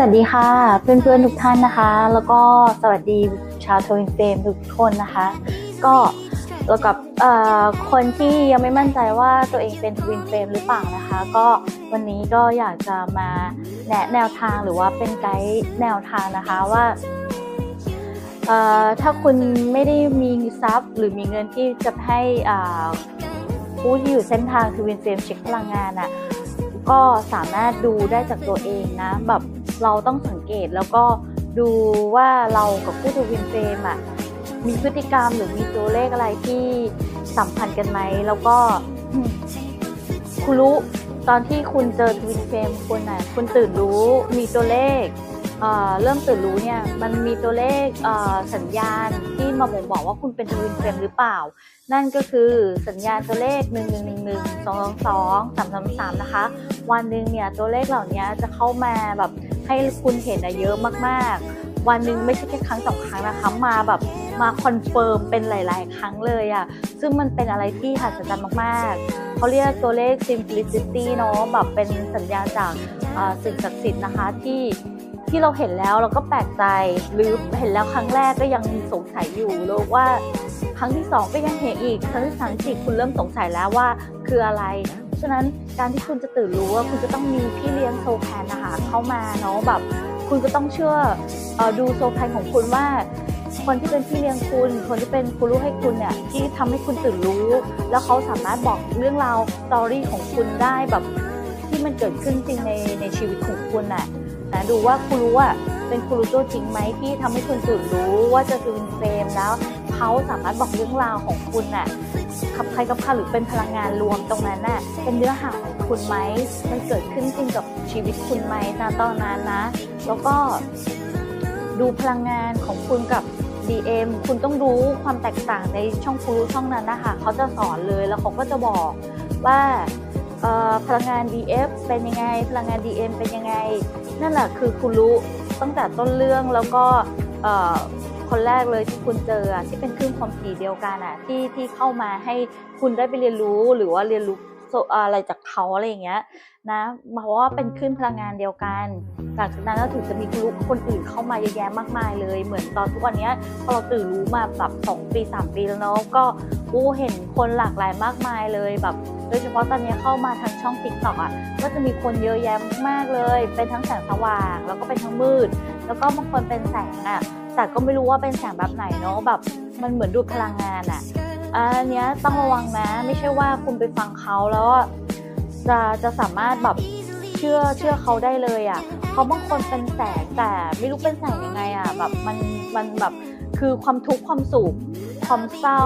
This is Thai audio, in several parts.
วัสดีค่ะ เพื่อนๆทุกท่านนะคะ แล้วก็สวัสดีชาวทวินเฟรมทุกคนนะคะ ก็แล้วกับเอ่อคนที่ยังไม่มั่นใจว่าตัวเองเป็นทวินเฟรมหรือเปล่านะคะ ก็วันนี้ก็อยากจะมาแนะแนวทางหรือว่าเป็นไกด์แนวทางนะคะว่าเอ่อถ้าคุณไม่ได้มีทรัพย์หรือมีเงินที่จะให้อ่าผู้ที่อยู่เส้นทางทวินเฟรมเช็คพลังงานอะก็สามารถดูได้จากตัวเองนะแบบ เราต้องสังเกตแล้วก็ดูว่าเรากับผู้ทวินเฟรมอะมีพฤติกรรมหรือมีตัวเลขอะไรที่สัมพันธ์กันไหม แล้วก็คุณรู้ตอนที่คุณเจอทวินเฟรมคุณอะคุณตื่นรู้มีตัวเลขเเริ่มตื่นรู้เนี่ยมันมีตัวเลขเสัญญาณที่มาบ่งบอกว่าคุณเป็นทวินเฟรมหรือเปล่า นั่นก็คือสัญญาณตัวเลข 1 1 1 1 2 2 2 3 3 3 นะคะ วันหนึ่งเนี่ยตัวเลขเหล่านี้จะเข้ามาแบบ ให้คุณเห็นอะเยอะมากๆ วันหนึ่งไม่ใช่แค่ครั้งสองครั้งนะคะมาแบบมาคอนเฟิร์มเป็นหลาย ๆ ครั้งเลยอะซึ่งมันเป็นอะไรที่หัศจรรย์มากๆเขาเรียกตัวเลข simplicity เนาะแบบเป็นสัญญาจากสิ่งศักดิ์สิทธิ์นะคะที่ที่เราเห็นแล้วเราก็แปลกใจหรือเห็นแล้วครั้งแรกก็ยังสงสัยอยู่เลยว่า ครั้งที่สองก็ยังเห็นอีกครั้งที่สามสี่คุณเริ่มสงสัยแล้วว่าคืออะไร ฉะนั้นการที่คุณจะตื่นรู้ว่าคุณจะต้องมีพี่เลี้ยงโซค เข้ามาเนาะแบบ คุณก็ต้องเชื่ออดูโซแพนของคุณว่า คนที่เป็นพี่เลี้ยงคุณ คนที่เป็นครูรู้ให้คุณเนี่ยที่ทำให้คุณตื่นรู้ แล้วเขาสามารถบอกเรื่องราวสตอรี่ของคุณได้แบบที่มันเกิดขึ้นจริงในในชีวิตของคุณน่ะนะดูว่าครูรู้อะเป็นครูรู้ตัวจริงไหมที่ทำให้คุณตื่นรู้ว่าจะเป็นเฟรมแล้วเขาสามารถบอกเรื่องราวของคุณน่ะ ขับใครกับใครหรือเป็นพลังงานรวมตรงนั้นน่ะเป็นเนื้อหาของคุณไหมมันเกิดขึ้นจริงกับชีวิตคุณไหมนะตอนนั้นนะ แล้วก็ดูพลังงานของคุณกับ DM คุณต้องรู้ความแตกต่างในช่องคูรู้ช่องนั้นนะคะเขาจะสอนเลยแล้วเขาก็จะบอกว่าพลังงาน DF เป็นยังไง พลังงาน DM เป็นยังไง นั่นแหละคือคุณรู้ตั้งแต่ต้นเรื่องแล้วก็ คนแรกเลยที่คุณเจอที่เป็นคลื่นความถี่เดียวกันอะที่ที่เข้ามาให้คุณได้ไปเรียนรู้หรือว่าเรียนรู้อะไรจากเขาอะไรอย่างเงี้ยนะเพราะว่าเป็นคลื่นพลังงานเดียวกันหลังจากนั้นก็ถึงจะมีรู้คนอื่นเข้ามาเยอะแยะมากมายเลย เหมือนตอนทุกวันนี้พอเราตื่นรู้มาแบบสองปีสามปีแล้วเนาะก็อู้เห็นคนหลากหลายมากมายเลยแบบโดยเฉพาะตอนนี้เข้ามาทางช่อง t ิ k t o k อะก็จะมีคนเยอะแยะมากเลย เป็นทั้งแสงสว่าง แล้วก็เป็นทั้งมืด แล้วก็บางคนเป็นแสงอะ แต่ก็ไม่รู้ว่าเป็นแสงแบบไหนเนาะแบบมันเหมือนดูดพลังงานอะอันเนี้ยต้องระวังนะ ไม่ใช่ว่าคุณไปฟังเขาแล้วจะจะสามารถแบบเชื่อเชื่อเขาได้เลยอะเขาบางคนเป็นแสงแต่ไม่รู้เป็นแสงยังไงอะแบบมันมันแบบคือความทุกข์ความสุขความเศร้า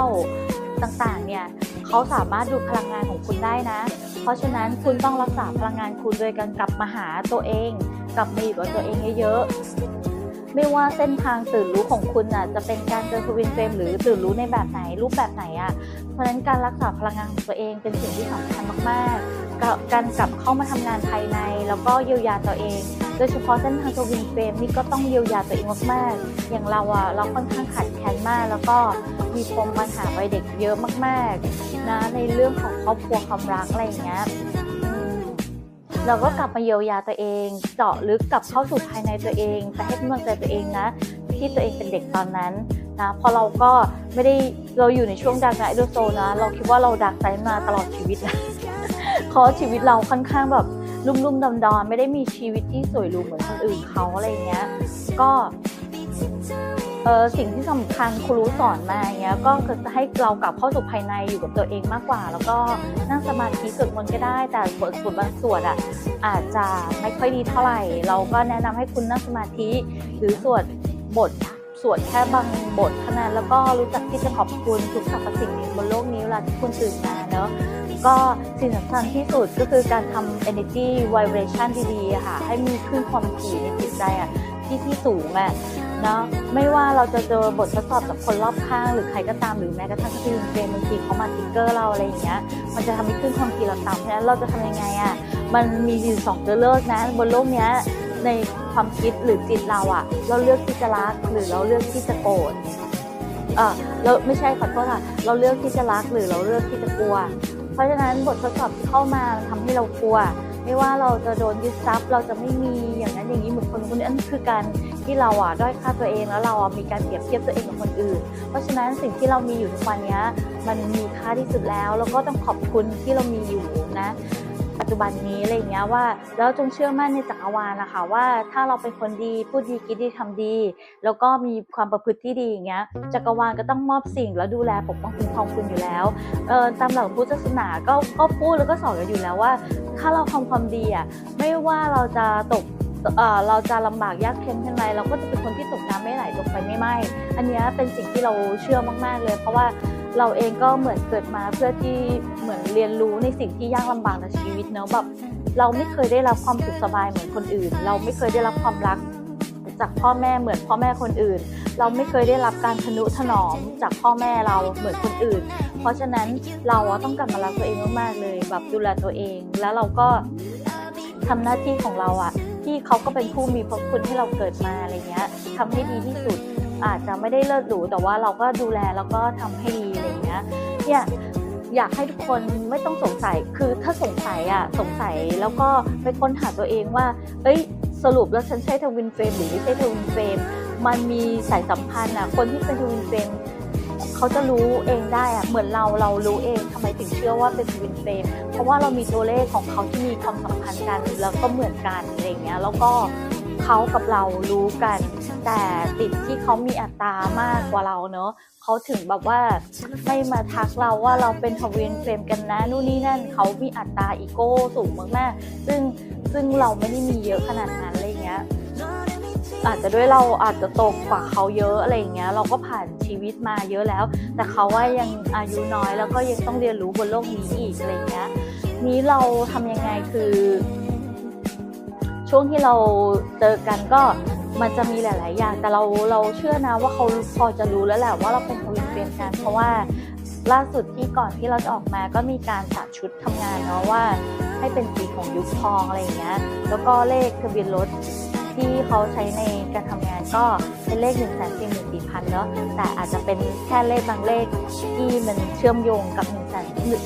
ต่างๆเนี่ยเขาสามารถดูดพลังงานของคุณได้นะ เพราะฉะนั้นคุณต้องรักษาพลังงานคุณโดยการกลับมาหาตัวเอง กลับมาอยู่กับตัวเองเยอะๆ ไม่ว่าเส้นทางตื่นรู้ของคุณอะจะเป็นการเจอทวินเฟรมหรือตื่นรู้ในแบบไหนรูปแบบไหนอะเพราะฉะนั้นการรักษาพลังงานของตัวเองเป็นสิ่งที่สำคัญมากๆกการกลับเข้ามาทำงานภายใน แล้วก็เยียวยาตัวเอง โดยเฉพาะเส้นทางทวินเฟรมนี่ก็ต้องเยียวยาตัวเองมากๆ อย่างเราอะเราค่อนข้างขัดแคลนมาก แล้วก็มีปมปัญหาวัยเด็กเยอะมากๆนะในเรื่องของครอบครัวความรักอะไรอย่างเงี้ย เราก็กลับมาเยียวยาตัวเอง เจาะลึกกลับเข้าสู่ภายในตัวเองแต่ให้กำลังใจตัวเองนะ ที่ตัวเองเป็นเด็กตอนนั้นนะพอเราก็ไม่ได้เราอยู่ในช่วงดักไนท์โซนะ เราคิดว่าเราดักไซมาตลอดชีวิตนะเพราะชีวิตเราค่อนข้างแบบลุ่มๆดอนดอนๆไม่ได้มีชีวิตที่สวยหรูเหมือนคนอื่นเขาอะไรเงี้ย ก็ สิ่งที่สำคัญครูรู้สอนมาอย่างเงี้ยก็คือจะให้เรากลับเข้าสู่ภายในอยู่กับตัวเองมากกว่า แล้วก็นั่งสมาธิสวดมนต์ก็ได้ แต่บทสวดบางส่วนอะอาจจะไม่ค่อยดีเท่าไหร่ เราก็แนะนำให้คุณนั่งสมาธิ หรือสวดบทสวดแค่บางบทเท่านั้นแล้วก็รู้จักที่จะขอบคุณทุกสรรพสิ่งบนโลกนี้เวลาที่คุณตื่นมาเนอะก็สิ่งสำคัญที่สุดก็คือการทำ energy vibration ดีๆค่ะให้มีขึ้นความถี่ในจิตใจอะที่ที่สูงอะ นาะไม่ว่าเราจะเจอบททดสอบจากคนรอบข้างหรือใครก็ตามหรือแม้กระทั่งที่เกมบางทีเขามาทิกเกอร์เราอะไรอย่างเงี้ยมันจะทำให้ขึ้นความถี่เราต่ำเพราะฉะนั้นเราจะทำยังไงอะมันมีอยู่สองตัวเลือกนะ บนโลกเนี้ยในความคิดหรือจิตเราอะเราเลือกที่จะรักหรือเราเลือกที่จะโกรธเออเราไม่ใช่ขอโทษค่ะเราเลือกที่จะรักหรือเราเลือกที่จะกลัว เพราะฉะนั้นบททดสอบที่เข้ามามันทำให้เรากลัวไม่ว่าเราจะโดนยึดทรัพย์เราจะไม่มีอย่างนั้นอย่างนี้เหมือนคนคนนี้นั่นคือการ ที่เราอะด้อยค่าตัวเองแล้วเราอะมีการเปรียบเทียบตัวเองกับคนอื่น เพราะฉะนั้นสิ่งที่เรามีอยู่ทุกวันนี้มันมีค่าที่สุดแล้ว แล้วก็ต้องขอบคุณที่เรามีอยู่นะปัจจุบันนี้อะไรอย่างเงี้ยว่าแล้วจงเชื่อมั่นในจักรวาลนะคะว่าถ้าเราเป็นคนดีพูดดีคิดดีทำดี แล้วก็มีความประพฤติที่ดีอย่างเงี้ยจักรวาลก็ต้องมอบสิ่งแล้วดูแลปกป้องคุ้มครองคุณอยู่แล้วเออตามหลักพุทธศาสนาก็ก็พูดแล้วก็สอนกันอยู่แล้วว่า ถ้าเราทำความดีอะไม่ว่าเราจะตก เราจะลำบากยากเข็นเช่นไรเราก็จะเป็นคนที่ตกน้ำไม่ไหลตกไฟไม่ไหม้อันนี้เป็นสิ่งที่เราเชื่อมาก ๆ เลย เพราะว่าเราเองก็เหมือนเกิดมาเพื่อที่เหมือนเรียนรู้ในสิ่งที่ยากลำบากในชีวิตเนอะแบบเราไม่เคยได้รับความสุขสบายเหมือนคนอื่น เราไม่เคยได้รับความรักจากพ่อแม่เหมือนพ่อแม่คนอื่น เราไม่เคยได้รับการทนุถนอมจากพ่อแม่เราเหมือนคนอื่น เพราะฉะนั้นเราอะต้องกลับมารักตัวเองมากๆเลยแบบดูแลตัวเอง แล้วเราก็ทำหน้าที่ของเราอะ ที่เขาก็เป็นผู้มีพระคุณให้เราเกิดมาอะไรเงี้ยทำให้ดีที่สุด อาจจะไม่ได้เลิศหรูแต่ว่าเราก็ดูแลแล้วก็ทำให้ดีอะไรเงี้ยเนี่ยอยากให้ทุกคนไม่ต้องสงสัย คือถ้าสงสัยอะสงสัยแล้วก็ไปค้นหาตัวเองว่า เอ้ยสรุปแล้วฉันใช่ทวินเฟรมหรือไม่ใช่ทวินเฟรมมันมีสายสัมพันธ์อะคนที่เป็นทวินเฟรม เขาจะรู้เองได้อะเหมือนเราเรารู้เองทำไมถึงเชื่อว่าเป็นทวินเฟรมเพราะว่าเรามีตัวเลขของเขาที่มีความสัมพันธ์กันแล้วก็เหมือนกันอะไรเงี้ยแล้วก็เขากับเรารู้กัน แต่ติดที่เขามีอัตรามากกว่าเราเนอะเขาถึงแบบว่าไม่มาทักเราว่าเราเป็นทวินเฟรมกันนะนู่นนี่นั่นเขามีอัตราอีโก้สูงมากๆซึ่งซึ่งเราไม่ได้มีเยอะขนาดนั้นอะไรเงี้ย อาจจะด้วยเราอาจจะโตกว่าเขาเยอะอะไรอย่างเงี้ยเราก็ผ่านชีวิตมาเยอะแล้ว แต่เขาว่ายังอายุน้อยแล้วก็ยังต้องเรียนรู้บนโลกนี้อีกอะไรเงี้ยนี้เราทำยังไงคือ ช่วงที่เราเจอกันก็มันจะมีหลาย ๆ อย่าง แต่เราเราเชื่อนะว่าเขาพอจะรู้แล้วแหละว่าเราเป็นทวินเฟรมกันเพราะว่าล่าสุดที่ก่อนที่เราจะออกมาก็มีการตัดชุดทำงานเนาะว่าให้เป็นสีของยุคทองอะไรอย่างเงี้ย แล้วก็เลขทะเบียนรถ ที่เขาใช้ในการทำงานก็เป็นเลข1นึ่งแสนสิบสี่พันเนาะแต่อาจจะเป็นแค่เลขบางเลขที่มันเชื่อมโยงกับ1นึ่งแสนหนึ่ง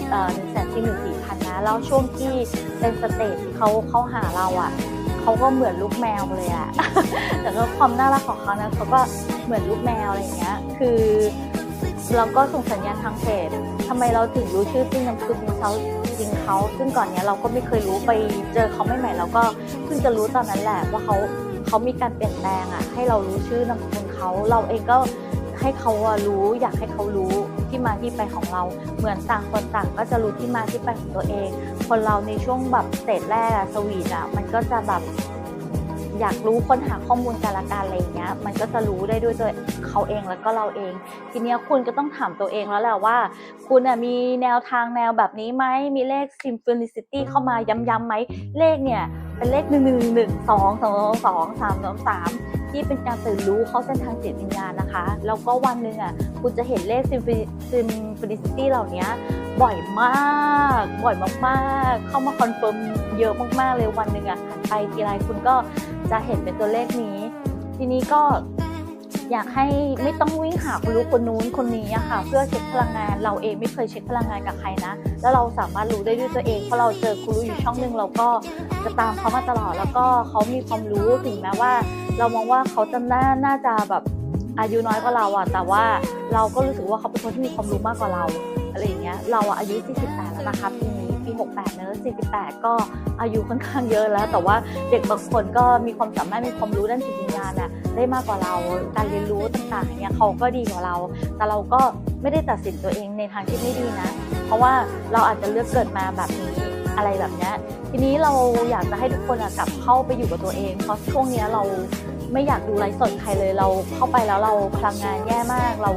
แสนนสี่พันนะแล้วช่วงที่เป็นสเตจที่เขาเขาหาเราอะ่ะเขาก็เหมือนลูกแมวเลยอะแต่ก็ความน่ารักของเขานะเขาก็เหมือนลูกแมวอะไรเงี้ยคือเราก็ส่งสัญญาณทางเพจทำไมเราถึงรู้ชื่อจริงนามสกุลจริงเขา จริงเขาซึ่งก่อนเนี้ยเราก็ไม่เคยรู้ไปเจอเขาใหม่ๆเราก็เพิ่งจะรู้ตอนนั้นแหละว่าเขาเขามีการเปลี่ยนแปลงอะให้เรารู้ชื่อนามสกุลเขาเราเองก็ให้เขาอะรู้อยากให้เขารู้ที่มาที่ไปของเรา เหมือนต่างคนต่างก็จะรู้ที่มาที่ไปของตัวเอง คนเราในช่วงแบบสเตจแรกอะสวีทอะมันก็จะแบบ อยากรู้ค้นหาข้อมูลการละกันอะไรอย่างเงี้ย มันก็จะรู้ได้ด้วยตัวเขาเองแล้วก็เราเอง ทีเนี้ยคุณก็ต้องถามตัวเองแล้วแหละว่า คุณน่ะมีแนวทางแนวแบบนี้ไหมมีเลข synchronicity เข้ามาย้ำๆไหมเลขเนี่ยเป็นเลขหนึ่งหนึ่งหนึ่งสองสองสองสามสองสาม ที่เป็นการตื่นรู้เข้าเส้นทางจิตวิญญาณนะคะ แล้วก็วันหนึ่งอะคุณจะเห็นเลข synchronicity เหล่านี้บ่อยมาก บ่อยมากๆ เข้ามาคอนเฟิร์มเยอะมากๆเลยวันหนึ่งอะหันไปทีไรคุณก็จะเห็นเป็นตัวเลขนี้ ทีนี้ก็อยากให้ไม่ต้องวิ่งหาคนรู้คนนู้นคนนี้อะค่ะ เพื่อเช็คพลังงานเราเองไม่เคยเช็คพลังงานกับใครนะ แล้วเราสามารถรู้ได้ด้วยตัวเองเพราะเราเจอครูรู้อยู่ช่องหนึ่งเราก็จะตามเขามาตลอดแล้วก็เขามีความรู้ถึงแม้ว่า เรามองว่าเขาจะน่าน่าจะแบบอายุน้อยกว่าเราอะแต่ว่าเราก็รู้สึกว่าเขาเป็นคนที่มีความรู้มากกว่าเราอะไรอย่างเงี้ยเราอะอายุ 48 แล้วนะคะปีนี้ปี 68เนอะ48 ก็อายุค่อนข้างเยอะแล้ว แต่ว่าเด็กบางคนก็มีความสามารถมีความรู้ด้านจิตวิญญาณอะได้มากกว่าเราการเรียนรู้ต่างๆเนี่ยเขาก็ดีกว่าเรา แต่เราก็ไม่ได้ตัดสินตัวเองในทางที่ไม่ดีนะ เพราะว่าเราอาจจะเลือกเกิดมาแบบนี้ อะไรแบบนี้ทีนี้เราอยากจะให้ทุกคนกลับเข้าไปอยู่กับตัวเองเพราะช่วงนี้เราไม่อยากดูไลฟ์สดใครเลยเราเข้าไปแล้วเราพลังงานแย่มากเรา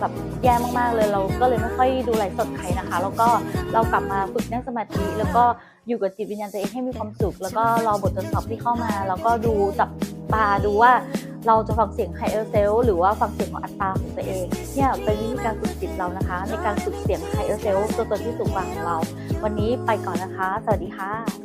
แบบแย่มากๆเลยเราก็เลยไม่ค่อยดูไลฟ์สดใครนะคะ แล้วก็เรากลับมาฝึกนั่งสมาธิ แล้วก็อยู่กับจิตวิญญาณตัวเองให้มีความสุข แล้วก็รอบททดสอบที่เข้ามา แล้วก็ดูจับ ตาดูว่าเราจะฟังเสียงไฮเออร์เซลหรือว่าฟังเสียงของอัตตราของตัวเองเนี่ยเป็นวิธีการฝึกจิตเรานะคะ ในการฝึกเสียงไฮเออร์เซลตัวตนที่สูงกว่าของเรา วันนี้ไปก่อนนะคะ สวัสดีค่ะ